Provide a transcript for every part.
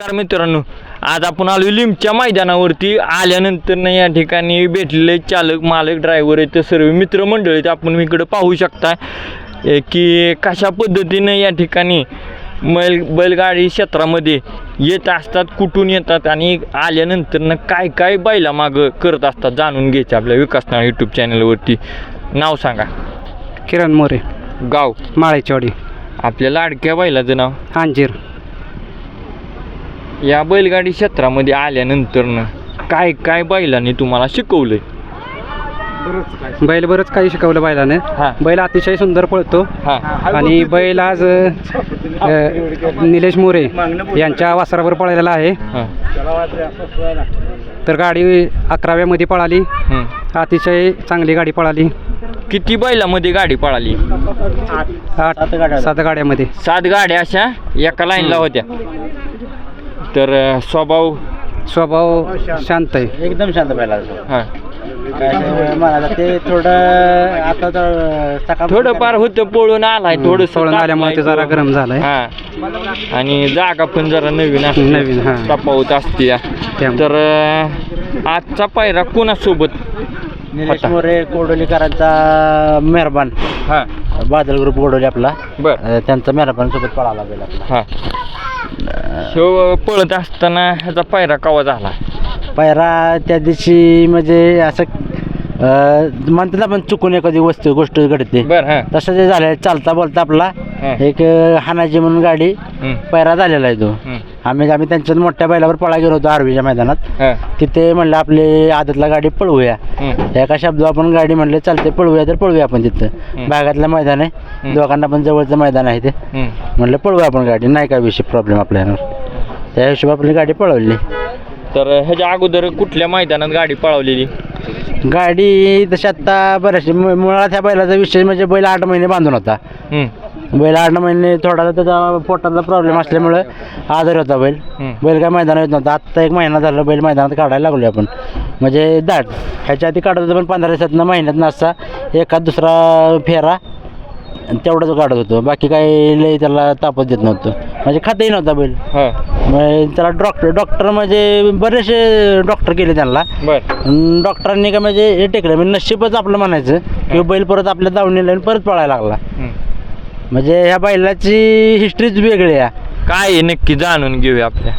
नमस्कार मित्रांनो आज आपण आलो लिमच्या मैदानावरती. आल्यानंतर ना या ठिकाणी भेटलेले चालक मालक ड्रायव्हर आहेत सर्व मित्रमंडळी आहेत. आपण इकडं पाहू शकता की कशा पद्धतीनं या ठिकाणी बैल बैलगाडी क्षेत्रामध्ये येत असतात कुठून येतात आणि आल्यानंतर ना काय काय बैला मागं करत असतात जाणून घ्यायचं आपल्या विकासना यूट्यूब चॅनलवरती नाव सांगा. किरण मोरे गाव. माळेचवाडी आपल्या लाडक्या बैलाचं नाव. अंजीर या बैलगाडी क्षेत्रामध्ये आल्यानंतर काय काय बैलांनी तुम्हाला शिकवलंय? बैल बरंच काही शिकवलं बैलाने. हा. बैल अतिशय सुंदर पळतो. हा. आणि बैल आज अ, निलेश मोरे यांच्या वासरावर पळालेला आहे. हा. तर गाडी अकराव्यामध्ये पळाली. हम्म. अतिशय चांगली गाडी पळाली. किती बैलामध्ये गाडी पळाली? आठ सात गाड्यामध्ये. सात गाड्या अशा एका लाईनला होत्या. तर अं, स्वभाव? स्वभाव शांत आहे. एकदम शांत पहिला हा. मला ते थोडं आता तर सकाळ थोडंफार होतं पळून आलाय थोडं पळून आल्यामुळे ते जरा गरम झालाय. हा. आणि जागा पण जरा नवीन असते नवीन, हा. तफावत असते या. त्यामुळे. तर अं, आजचा पायरा कोणासोबत निलेश होता. मोरे कोडोलीकरांचा मेहरबान. हा. बादल ग्रुप कोडोली आपला. बर. अं, त्यांचा मेहरबान सोबत पळाला गेला आपला. हा. शो पळत असताना ह्याचा पायरा कवा झाला? पायरा त्या दिवशी म्हणजे असं अं, म्हणतात आपण चुकून एखादी वस्तू गोष्ट घडते. बर हा. तसं जे झालं चालता बोलता आपला हा. एक अं, हानाजी म्हणून गाडी हम्म, पायरा झालेला आहे तो. हम्म, आम्ही आम्ही त्यांच्या मोठ्या बैलावर पळा गेलो होतो आर्वीच्या मैदानात. तिथे म्हणलं आपली आदतला गाडी पळवूया. एका शब्द आपण गाडी म्हणले चालते पळवूया तर पळवूया आपण तिथं. भागातलं मैदान आहे. दोघांना पण जवळचं मैदान आहे ते. म्हणलं पळवूया आपण गाडी नाही काय विषय प्रॉब्लेम आपल्यावर त्या हिशोब आपली गाडी पळवली. तर ह्याच्या अगोदर कुठल्या मैदानात गाडी पळवलेली? गाडी तशी आत्ता बऱ्याचशा मु- मुळात ह्या बैलाचा विषय म्हणजे बैल आठ महिने बांधून होता. बैल आठ महिने थोडासा त्याचा पोटाचा प्रॉब्लेम असल्यामुळं आजारी होता बैल. बैल काय मैदानात येत नव्हता. आत्ता एक महिना झाला बैल मैदानात काढायला लागलो आपण. म्हणजे दाट. ह्याच्या आधी काढत होतो पण पंधरा दिवसातनं महिन्यातनं असा एखाद दुसरा फेरा तेवढंच काढत होतो. बाकी काही लई त्याला तापत देत नव्हतं. म्हणजे खातही नव्हता बैल. त्याला डॉक्टर डॉक्टर म्हणजे बरेचसे डॉक्टर केले त्यांना. डॉक्टरांनी का म्हणजे हे टेकलं. म्हणजे नशीबच आपलं म्हणायचं की बैल परत आपल्या दावणीला परत पळायला लागला. म्हणजे ह्या बैलाची हिस्ट्रीच वेगळी आहे. काय आहे नक्की जाणून घेऊया आपल्या.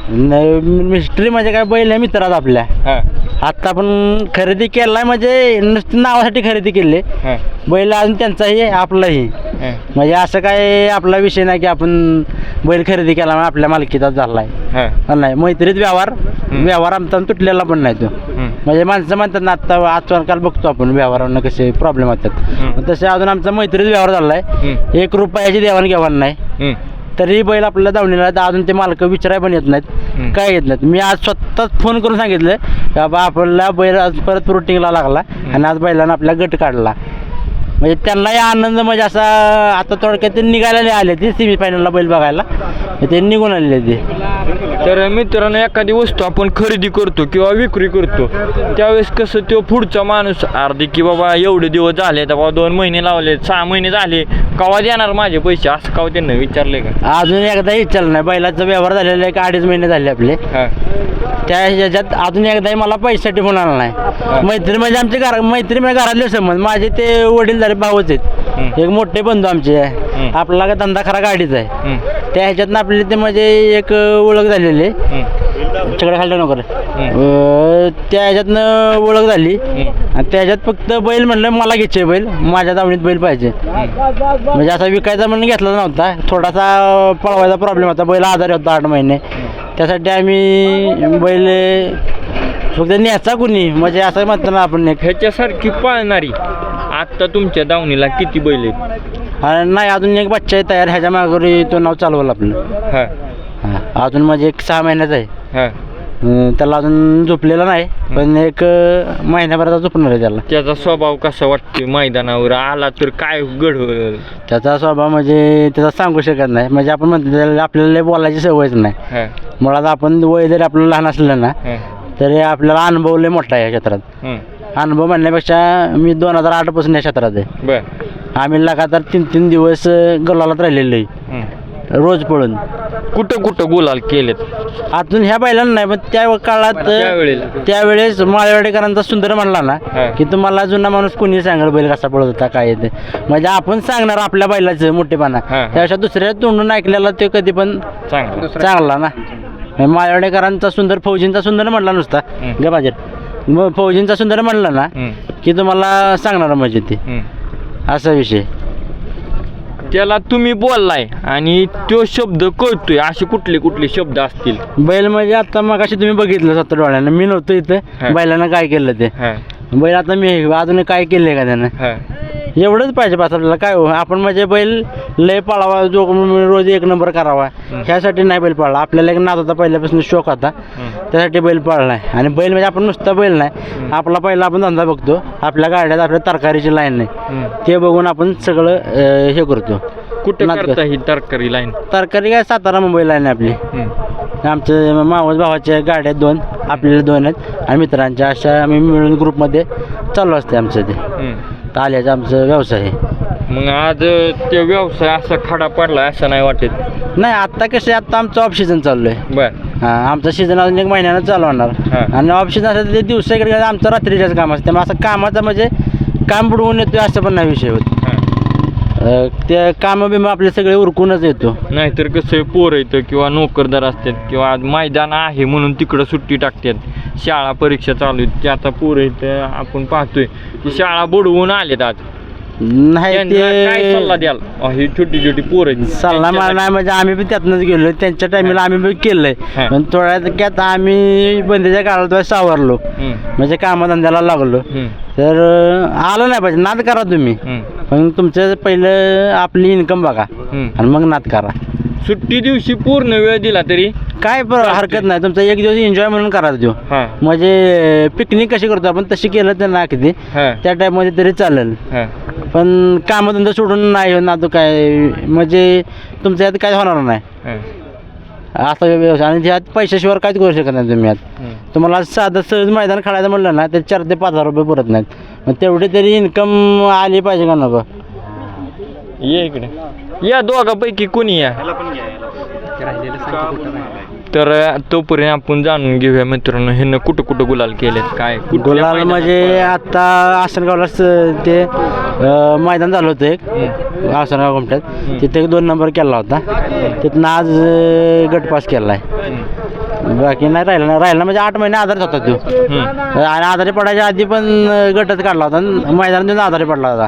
हिस्ट्री म्हणजे काय बैल आहे मित्रात आपल्या. हा. आत्ता आपण खरेदी केलाय म्हणजे नुसतं नावासाठी खरेदी केली. हा. बैल अजून त्यांचाही आहे, आपलाही. हा, म्हणजे असं काय आपला विषय नाही की आपण बैल खरेदी केला म्हणून आपल्या मालकीचा झाला आहे हा. नाही मैत्रीत व्यवहार व्यवहार आमचा तुटलेला पण नाही तो. म्हणजे माणसं म्हणतात ना आत्ता आजकाल बघतो आपण व्यवहारांना कसे प्रॉब्लेम होतात. तसे अजून आमचा मैत्रीत व्यवहार झाला आहे एक रुपयाची देवाणघेवाण नाही. तरी बैल आपल्या दावणीला आहेत. अजून ते मालक विचाराय पण येत. नाहीत. काय येत नाहीत. मी आज स्वतःच फोन करून सांगितलं की बाबा आपल्याला बैल आज परत रुटीनला लागला आणि आज बैलानं आपला गट काढला. म्हणजे त्यांनाही आनंद म्हणजे असा आता थोडक्यात ते निघायला आले ते सेमीफायनलला बैल बघायला. ते निघून आलेले ते. तर मित्रांनो एखादी वस्तू आपण खरेदी करतो किंवा विक्री करतो त्यावेळेस कसं तो पुढचा माणूस अर्धी की बाबा एवढे दिवस झाले तर बाबा दोन महिने लावले सहा महिने झाले कवा देणार माझे पैसे? असं कवा त्यांना विचारले का? अजून एकदा विचारलं नाही. बैलाचा व्यवहार झालेला एक अडीच महिने झाले आपले. हा. त्या ह्याच्यात अजून एकदाही मला पैशासाठी फोन आला नाही मैत्री म्हणजे आमचे घर मैत्री म्हणजे घरातले संबंध. माझे ते वडील झाले भाऊच आहेत. एक मोठे बंधू आमचे. आपला का धंदा खरा गाडीचा आहे. त्या ह्याच्यातनं आपली ते म्हणजे एक ओळख झालेली. आहे तिकडे खाल्लं नको रे. हम्म. अं, त्या ह्याच्यातनं ओळख झाली. आणि त्या ह्याच्यात फक्त बैल म्हणलं मला घ्यायचे बैल. माझ्या दावणीत बैल पाहिजे. म्हणजे असा विकायचा म्हणून घेतला नव्हता. थोडासा पळवायचा प्रॉब्लेम होता. बैल आजारी होता आठ महिने. त्यासाठी आम्ही बैल फक्त न्यायचा कुणी. म्हणजे असं म्हणतो ना आपण ह्याच्यासारखी पाळणारी आत्ता तुमच्या दावणीला किती बैल आहेत? आणि नाही अजून एक बच्चा आहे तयार ह्याच्या मागोरी तो नाव चालवलं आपलं. हा. हा, अजून म्हणजे एक सहा महिन्याचा आहे. हा. अं, त्याला अजून झोपलेला नाही पण एक अं, महिन्याभराचा झोपणार आहे त्याला. त्याचा स्वभाव कसा वाटतोय मैदानावर? आला तर काय घड त्याचा स्वभाव म्हणजे त्याचा सांगू शकत नाही. म्हणजे आपण म्हणतो त्याला आपल्याला लय बोलायची सवयच नाही. हा. मुळात आपण वय जरी आपलं लहान असलं ना हा. तरी आपल्याला अनुभव लय मोठा आहे या क्षेत्रात. हम्म, अनुभव म्हणण्यापेक्षा मी दोन हजार आठपासून या क्षेत्रात आहे. बर. आम्ही लगातार तीन तीन दिवस अं, गल्लालात राहिलेलो आहे. रोज पळून. कुठं कुठं गुलाल केलेत? अजून ह्या बैलांना नाही पण त्या काळात. त्यावेळेस माळेवाडेकरांचा सुंदर म्हणला ना. की तुम्हाला जुना माणूस कोणी सांगेल बैल कसा पळत होता काय येते. म्हणजे आपण सांगणार आपल्या बैलाचं मोठेपणा. त्यापेक्षा दुसऱ्या तोंडून ऐकलेला ते कधी पण चांगलं. ना. माळेवाडेकरांचा सुंदर फौजींचा सुंदर म्हणला नुसता. ग मग फौजींचा सुंदर म्हणला ना की तुम्हाला सांगणार म्हणजे ते. असा विषय. त्याला तुम्ही बोललाय आणि तो शब्द कळतोय असे कुठले कुठले शब्द असतील? बैल म्हणजे आता मग तुम्ही बघितलं स्वतः डोळ्यानं. मी नव्हतो हा. इथं बैलानं काय केलं ते? हा, बैल आता मी आहे. अजून काय केलंय का त्यानं? हा, एवढंच पाहिजे बस आपल्याला. काय हो? आपण म्हणजे बैल लय पळावा जो रोज एक नंबर करावा. ह्यासाठी नाही बैल पळला. आपल्याला एक नाद होता पहिल्यापासून शौक होता. हम्म, त्यासाठी बैल पळलाय. आणि बैल म्हणजे आपण नुसता बैल नाही आपला पहिला आपण धंदा बघतो. आपल्या गाड्यात आपल्या तरकारीची लाईन नाही. ते बघून आपण सगळं अं, हे करतो. कुठं करता ही तरकारी लाईन तरकारी काय? सातारा मुंबई लाईन आहे आपली. आमच्या मावस भावाच्या गाड्या आहेत दोन आपल्याला दोन आहेत. आणि मित्रांच्या अशा आम्ही मिळून ग्रुपमध्ये चालू असते आमचं ते. ताल्याचा आमचं व्यवसाय आहे. मग आज ते व्यवसाय असा खडा पडला असं नाही वाटत. नाही आत्ता कसं आहे, आत्ता आमचं ऑफ सीझन चालू आहे बर. हां आमचं सीझन अजून एक महिन्यानं चालू होणार. हा. आणि ऑफ सीझन असं ते दिवसा इकडे आमचं रात्रीच्याच काम असतं. त्यामुळे असं कामाचं म्हणजे काम बुडवून येतो असं पण नाही विषय होत. हा. अं, ते कामं बिमं आपले सगळे उरकूनच येतो. नाहीतर कसं पोर येतं किंवा नोकरदार असतात किंवा आज मैदान आहे म्हणून तिकडं सुट्टी टाकतात. शाळा परीक्षा चालू आहेत. ते आता पोरं इथं आपण पाहतोय की शाळा बुडवून आलेत आज. नाही त्यांना काय सल्ला ते द्याल? अहो, ही छोटी छोटी पोरं. सल्ला मला नाही म्हणजे आम्ही पण त्यातनंच गेलो त्यांच्या टायमिंगला आम्ही पण केलंय. हा. पण थोड्या त्यात आम्ही बंदीच्या काळात सावरलो. म्हणजे कामधंद्याला लागलो. तर अं, आलं नाही पाहिजे. नाद करा तुम्ही. पण तुमचं पहिलं आपली इन्कम बघा. आणि मग नाद करा. सुट्टी दिवशी पूर्ण वेळ दिला तरी? काय प- हरकत नाही. तुमचा एक दिवस एन्जॉय म्हणून करा देऊ हा. म्हणजे पिकनिक कशी करतो आपण तशी केलं तर ना किती? हा. त्या टाईपमध्ये तरी चालेल. हा. पण कामधंदा सोडून नाही ना तो काय म्हणजे तुमच्या यात काय होणार नाही. असं व्यवसाय. आणि त्यात पैशाशिवाय काहीच करू शकत नाही तुम्ही यात. तुम्हाला साधं सहज मैदान खेळायचं म्हणलं ना ते चार ते पाच हजार रुपये पुरत नाहीत. मग तेवढी तरी इन्कम आली पाहिजे का नको? ये इकडे. या दोघापैकी कोणी या? तर तोपर्यंत आपण जाणून घेऊया मित्रांनो ह्यानं कुठं कुठं गुलाल केलेत काय कुठल्या गुलाल म्हणजे आता आसनगावला ते अं, मैदान झालं होतं एक. आसनगाव घुमट्यात तिथे एक दोन नंबर केला होता. तिथनं आज अं, गट पास केला आहे. बाकी नाही राहिला नाही. राहिला म्हणजे आठ महिने आधारित होता तो. आणि आजारी पडायच्या आधी पण अं, गटच काढला होता. आणि मैदानात येऊन आजारी पडला होता.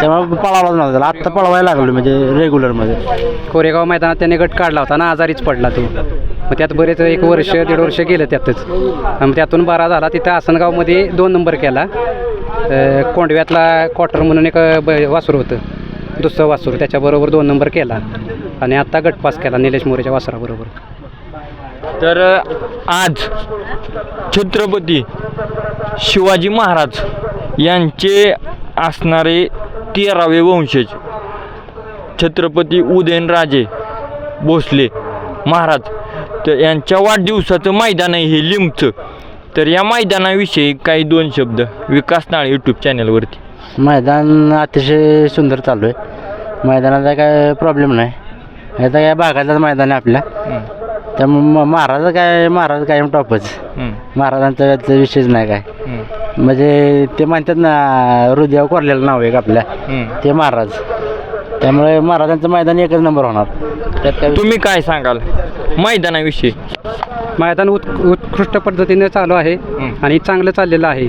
त्यामुळे पळावला नव्हता त्याला. आत्ता पळवायला लागलो म्हणजे रेग्युलरमध्ये कोरेगाव मैदानात त्याने गट काढला होता ना आजारीच पडला तो. मग त्यात बरेच एक वर्ष दीड वर्ष गेलं त्यातच. आणि त्यातून बारा झाला. तिथं आसनगावमध्ये दोन नंबर केला. कोंडव्यातला क्वार्टर म्हणून एक ब वासूर होतं. दुसरं वासूर. त्याच्याबरोबर दोन नंबर केला. आणि आत्ता गटपास केला निलेश मोरेच्या वासराबरोबर. तर आज छत्रपती शिवाजी महाराज यांचे असणारे तेरावे वंशज छत्रपती उदयनराजे भोसले महाराज. तर यांच्या वाढदिवसाचं मैदान आहे हे लिमचं तर या मैदानाविषयी काही दोन शब्द विकास नाळे यूट्यूब चॅनलवरती मैदान अतिशय सुंदर चालू आहे. मैदानाचा काय प्रॉब्लेम नाही. आता काय भागातलाच मैदान आहे आपल्या त्यामुळे महाराज काय महाराज कायम टॉपच महाराजांचा यातला विषयच नाही काय. म्हणजे ते म्हणतात ना हृदयावर कोरलेलं नाव आहे का आपल्या ते महाराज. त्यामुळे महाराजांचं मैदान एकच नंबर होणार. त्यात काय तुम्ही काय सांगाल? मैदानाविषयी. मैदान उत् उत्कृष्ट पद्धतीने चालू आहे हं. आणि चांगलं चाललेलं आहे.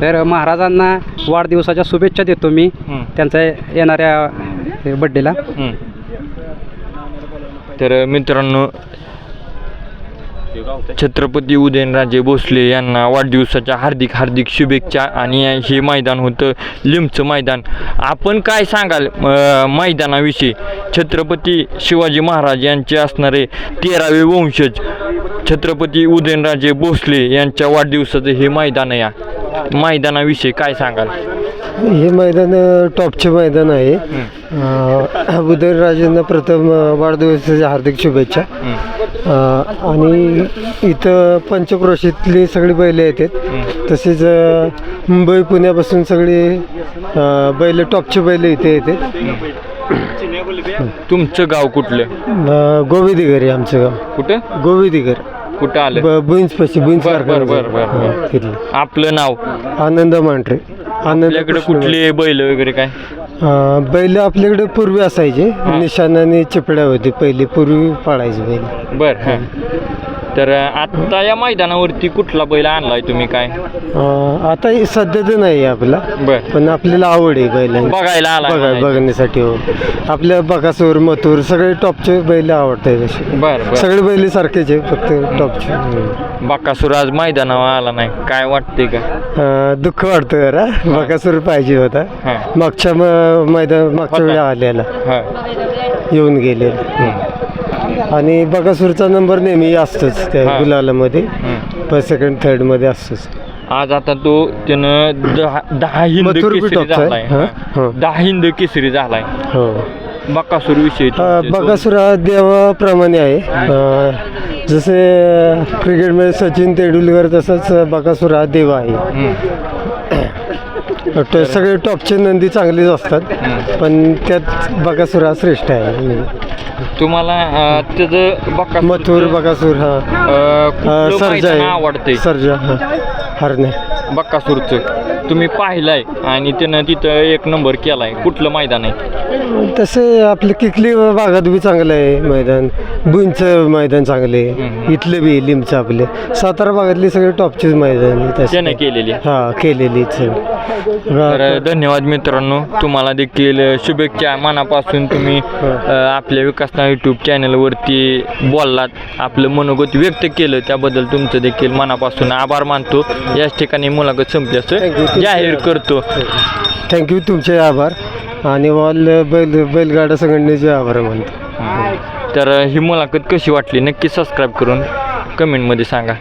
तर महाराजांना वाढदिवसाच्या शुभेच्छा देतो मी. त्यांच्या येणाऱ्या बड्डेला. तर मित्रांनो छत्रपती उदयनराजे भोसले यांना वाढदिवसाच्या हार्दिक हार्दिक शुभेच्छा आणि हे मैदान होतं लिमचं मैदान आपण काय सांगाल मैदानाविषयी छत्रपती शिवाजी महाराज यांचे असणारे तेरावे वंशज छत्रपती उदयनराजे भोसले यांच्या वाढदिवसाचं हे मैदान आहे या. मैदानाविषयी काय सांगाल? हे मैदान टॉपचे मैदान आहे. उदयनराजेंना प्रथम वाढदिवसाच्या हार्दिक शुभेच्छा. आणि इथं पंचक्रोशीतली सगळी बैले येतात. तसेच मुंबई पुण्यापासून सगळी बैल टॉपचे बैल इथे येतात. तुमचं गाव कुठलं? गोविदिगर आहे आमचं गाव. कुठं? गोविदिगर कुठं आलं? ब बुंज पशी बर, बर, बर, बर, बर. कारखाना तिथलं आपलं नाव? आनंद मांढरे. आनंद आपल्याकडे कृष्ण कुठले बैल वगैरे काय? अ, बैल आपल्याकडे पूर्वी असायचे. निशाण आणि चिपड्या होते. पहिले पूर्वी पाळायचे बैल. बर हा. तर आता या मैदानावरती कुठला बैल आणलाय तुम्ही काय? अ, आता हे सध्या तर नाही आहे आपला. बर. पण आपल्याला आवड आहे बैलांची. बघायला आला बघा बघण्यासाठी हो. आपल्या बकासूर मथुर सगळे टॉपचे बैल आवडतात असे. बर बर. सगळे बैल सारखेच आहे फक्त टॉपचे. हम्म. बाकासूर आज मैदानावर आला नाही. काय वाटते का? अ, दुःख वाटतं जरा. बकासूर पाहिजे होता. हा. मागच्या म- मैदान मागच्या वेळी आलेला. हा. येऊन गेलेला. आणि बकासूरचा नंबर नेहमी असतोच. त्या गुलालामध्ये. फर्स्ट सेकंड थर्डमध्ये असतोच आज आता तो त्यानं दहा दहा हिंद मथुर बी केसरी टॉपचा. झालाय हा, हा. हा. दहा हिंद केसरी झालाय हो बकासूर विषयी अ, तुमचे दोन- बकासूर हा देवाप्रमाणे आहे अ, जसे क्रिकेटमध्ये सचिन तेंडुलकर तसंच बकासूर हा देव आहे हम्म. सगळे टॉपचे नंदी चांगलेच असतात पण त्यात बकासूर हा श्रेष्ठ आहे तुम्हाला अं, त्याचं बकासूर मथुर बकासूर हा. अ, सर्जा आहे सर्जा हा. हरणे. बक्कासूरचं तुम्ही पाहिलाय आणि त्यानं तिथं एक नंबर केलाय. कुठलं मैदान आहे? तसे आपलं किकली भागात बी चांगलं आहे मैदान. बुंचं मैदान चांगले. इथलं बी लिमचं आपले. सातारा भागातले सगळे टॉपचेच मैदान आहे. त्यानं केलेली. हा केलेली तर धन्यवाद मित्रांनो. तुम्हाला देखील शुभेच्छा. मनापासून तुम्ही अ, आपल्या विकासना यूट्यूब चॅनलवरती बोललात. आपलं मनोगत व्यक्त केलं त्याबद्दल तुमचं देखील मनापासून आभार मानतो. याच ठिकाणी मुलाखत. संपल्याचं जाहीर करतो. थँक्यू तुमचे आभार. आणि ऑल बैल बैलगाडा संघटनेचे आभार मानतो. तर ही मुलाखत कशी वाटली? नक्की सबस्क्राईब करून कमेंटमध्ये सांगा.